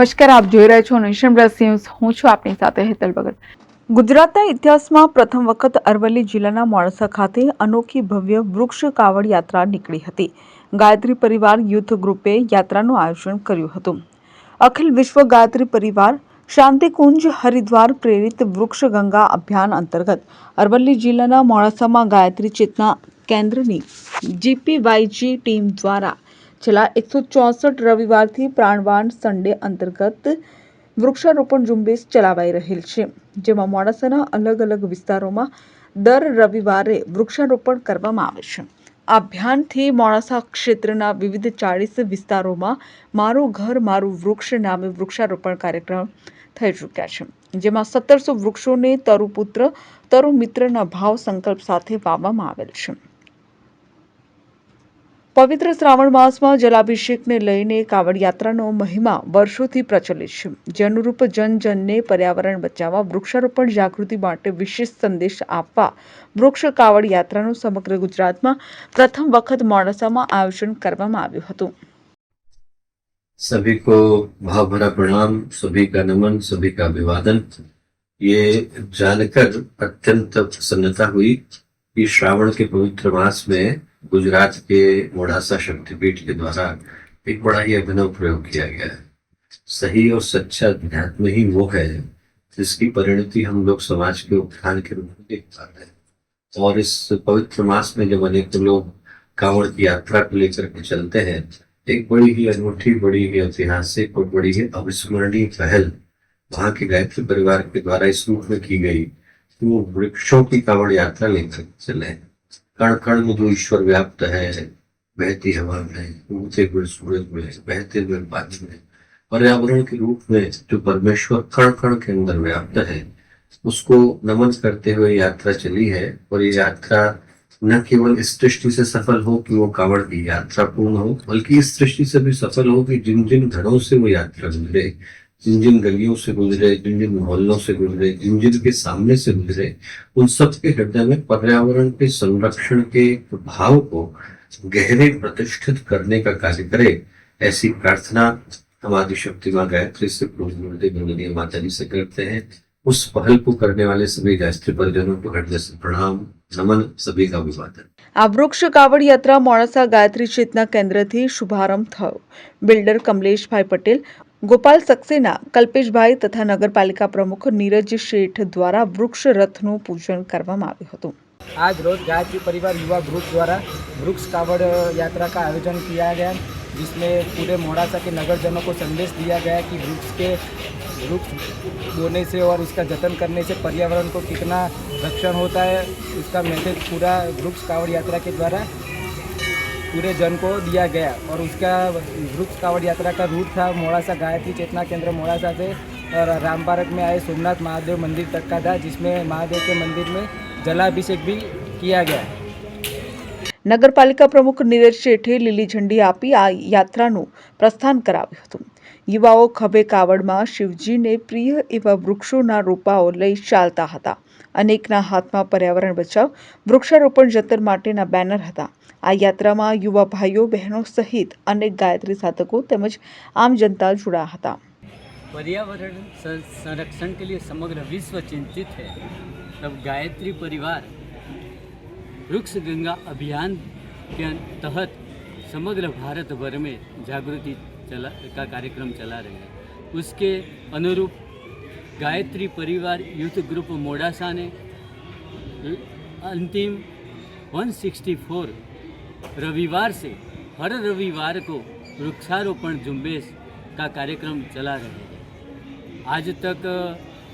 નમસ્કાર, આપ જોઈ રહ્યા છો નેશન પ્લસ ન્યૂઝ. હું છું આપની સાથે હેતલ ભગત. ગુજરાતના ઇતિહાસમાં પ્રથમ વખત અરવલ્લી જિલ્લાના મોડાસા ખાતે અનોખી ભવ્ય વૃક્ષ કાવડ યાત્રા નીકળી હતી. ગાયત્રી પરિવાર યુથ ગ્રુપે યાત્રાનું આયોજન કર્યું હતું. અખિલ વિશ્વ ગાયત્રી પરિવાર શાંતિકુંજ હરિદ્વાર પ્રેરિત વૃક્ષ ગંગા અભિયાન અંતર્ગત અરવલ્લી જિલ્લાના મોડાસામાં ગાયત્રી ચેતના કેન્દ્રની જીપીવાયજી ટીમ દ્વારા છેલ્લા એકસો ચોસઠ રવિવારથી પ્રાણવાન સન્ડે અંતર્ગત વૃક્ષારોપણ ઝુંબેશ ચલાવાઈ રહેલ છે, જેમાં મોડાસાના અલગ અલગ વિસ્તારોમાં દર રવિવારે વૃક્ષારોપણ કરવામાં આવે છે. આ અભિયાનથી મોડાસા ક્ષેત્રના વિવિધ ચાળીસ વિસ્તારોમાં મારું ઘર, મારું વૃક્ષ નામે વૃક્ષારોપણ કાર્યક્રમ થઈ ચૂક્યા છે, જેમાં સત્તરસો વૃક્ષોને તરુપુત્ર તરુ મિત્રના ભાવ સંકલ્પ સાથે વાવવામાં આવેલ છે. પવિત્ર શ્રાવણ માસમાં જલાભિષેકને લઈને કાવડ યાત્રાનો મહિમા વર્ષોથી પ્રચલિત છે જે અનુરૂપ જન જનને પર્યાવરણ બચાવવા વૃક્ષારોપણ જાગૃતિ માટે વિશેષ સંદેશ આપવા વૃક્ષ કાવડ યાત્રાનું સમગ્ર ગુજરાતમાં પ્રથમ વખત મોડાસામાં આયોજન કરવામાં આવ્યું હતું सभी को भाव भरा प्रणाम सभी का नमन सभी का अभिवादन ये जानकर अत्यंत प्रसन्नता हुई कि श्रावण के पवित्र मास में गुजरात के मोड़ासा शक्तिपीठ के द्वारा एक बड़ा ही अभिनव प्रयोग किया गया है। सही और सच्चा अध्यात्म ही वो है, जिसकी परिणति हम लोग समाज के उत्थान के रूप में देख पाते हैं। और इस पवित्र मास में जब अनेक लोग कांवड़ की यात्रा को लेकर के चलते हैं, एक बड़ी ही अनूठी, बड़ी ही ऐतिहासिक और बड़ी ही अविस्मरणीय पहल वहाँ के गायत्री परिवार के द्वारा इस रूप में की गई कि वो वृक्षों की कांवड़ यात्रा लेकर चले। कण कण में जो ईश्वर व्याप्त है, बहती हवा में, उगते हुए सूरज में, बहते हुए पानी में, पर्यावरण के रूप में जो परमेश्वर कण कण के अंदर व्याप्त है, उसको नमन करते हुए यात्रा चली है, और ये यात्रा न केवल इस दृष्टि से सफल हो कि वो कांवड़ की यात्रा पूर्ण हो, बल्कि इस दृष्टि से भी सफल हो कि जिन जिन घरों से वो यात्रा गुजरे जिन जिन गलियों से गुजरे जिन जिन मोहल्लों से गुजरे जिन जिन के सामने से गुजरे उन सब के हृदय में पर्यावरण के संरक्षण के भाव को गहरे प्रतिष्ठित करने का कार्य करे ऐसी प्रार्थना हम आदिशक्ति माँ गायत्री से प्रभु गुरुदेव वंदनीय माता जी से करते हैं उस पहल को करने वाले सभी गायत्री परिजनों को हृदय से प्रणाम नमन सभी का अभिवादन આ વૃક્ષ કાવડ યાત્રા મોડાસા ગાયત્રી ચેતના કેન્દ્રથી શુભારંભ થયો બિલ્ડર કમલેશભાઈ પટેલ ગોપાલ સક્સેના કલ્પેશભાઈ તથા નગરપાલિકા પ્રમુખ નીરજ શેઠ દ્વારા વૃક્ષ રથનું પૂજન કરવામાં આવ્યું હતું आज रोज गायत्री परिवार युवा ग्रुप द्वारा वृक्ष कावड़ यात्रा का आयोजन किया गया जिसमें पूरे मोड़ासा के नगरजनों को संदेश दिया गया कि वृक्ष के वृक्ष बोने से और उसका जतन करने से पर्यावरण को कितना रक्षण होता है इसका मैसेज पूरा वृक्ष कावड़ यात्रा के द्वारा पूरे जन को दिया गया और उसका वृक्ष कावड़ यात्रा का रूट था मोड़ासा गायत्री चेतना केंद्र मोड़ासा से और राम पार्क में आए सोमनाथ महादेव मंदिर तक का था जिसमें महादेव के मंदिर में जलाभिषेक भी किया गया નગરપાલિકા પ્રમુખ નીરજ શેઠે લીલી ઝંડી આપી આ યાત્રાનું પ્રસ્થાન કરાવ્યું હતું યુવાઓ ખભે કાવડમાં શિવજીને પ્રિય એવા વૃક્ષોના રોપાઓ લઈ ચાલતા હતા અનેકના હાથમાં પર્યાવરણ બચાવ વૃક્ષારોપણ જતન માટેના બેનર હતા આ યાત્રામાં યુવા ભાઈઓ બહેનો સહિત અનેક ગાયત્રી સાધકો તેમજ આમ જનતા જોડાયા હતા पर्यावरण सं- संरक्षण के लिए समग्र विश्व चिंतित है तब गायत्री परिवार वृक्ष गंगा अभियान के अं- तहत समग्र भारत भर में जागृति चला, का कार्यक्रम चला रहे हैं। उसके अनुरूप गायत्री परिवार यूथ ग्रुप मोडासा ने अंतिम 164 रविवार से, हर रविवार को वृक्षारोपण झुंबेश का कार्यक्रम चला रहे हैं। आज तक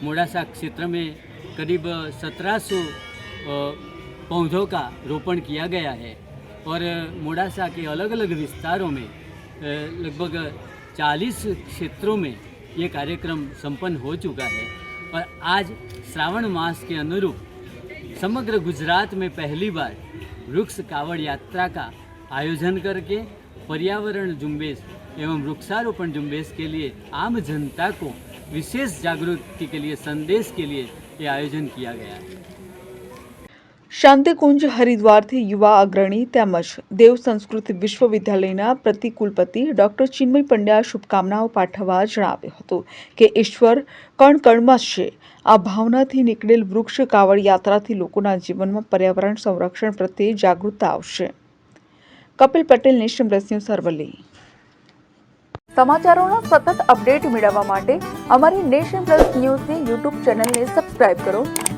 मोडासा क्षेत्र में करीब 1700 पौधों का रोपण किया गया है और मोडासा के अलग अलग विस्तारों में लगभग 40 क्षेत्रों में ये कार्यक्रम संपन्न हो चुका है और आज श्रावण मास के अनुरूप समग्र गुजरात में पहली बार वृक्ष कावड़ यात्रा का आयोजन करके पर्यावरण झुंबेश एवं वृक्षारोपण झुंबेश के लिए आम जनता को विशेष जागृति के लिए, संदेश के लिए ये आयोजन किया गया है। શાંતિકુંજ હરિદ્વારથી યુવા અગ્રણી તેમજ દેવ સંસ્કૃત વિશ્વવિદ્યાલયના પ્રતિકુલપતિ ડોક્ટર ચિન્મય પંડ્યા શુભકામનાઓ પાઠવવા જણાવ્યું હતું કે ઈશ્વર કણ કણમાં છે. આ ભાવનાથી નીકળેલ વૃક્ષ કાવડ યાત્રાથી લોકોના જીવનમાં પર્યાવરણ સંરક્ષણ પ્રત્યે જાગૃતતા આવશે. Kapil Patel, nation plus news, Aravalli. સમાચારોનો સતત અપડેટ મેળવવા માટે અમારી નેશન પ્લસ ન્યૂઝની યુટ્યુબ ચેનલને સબસ્ક્રાઇબ કરો.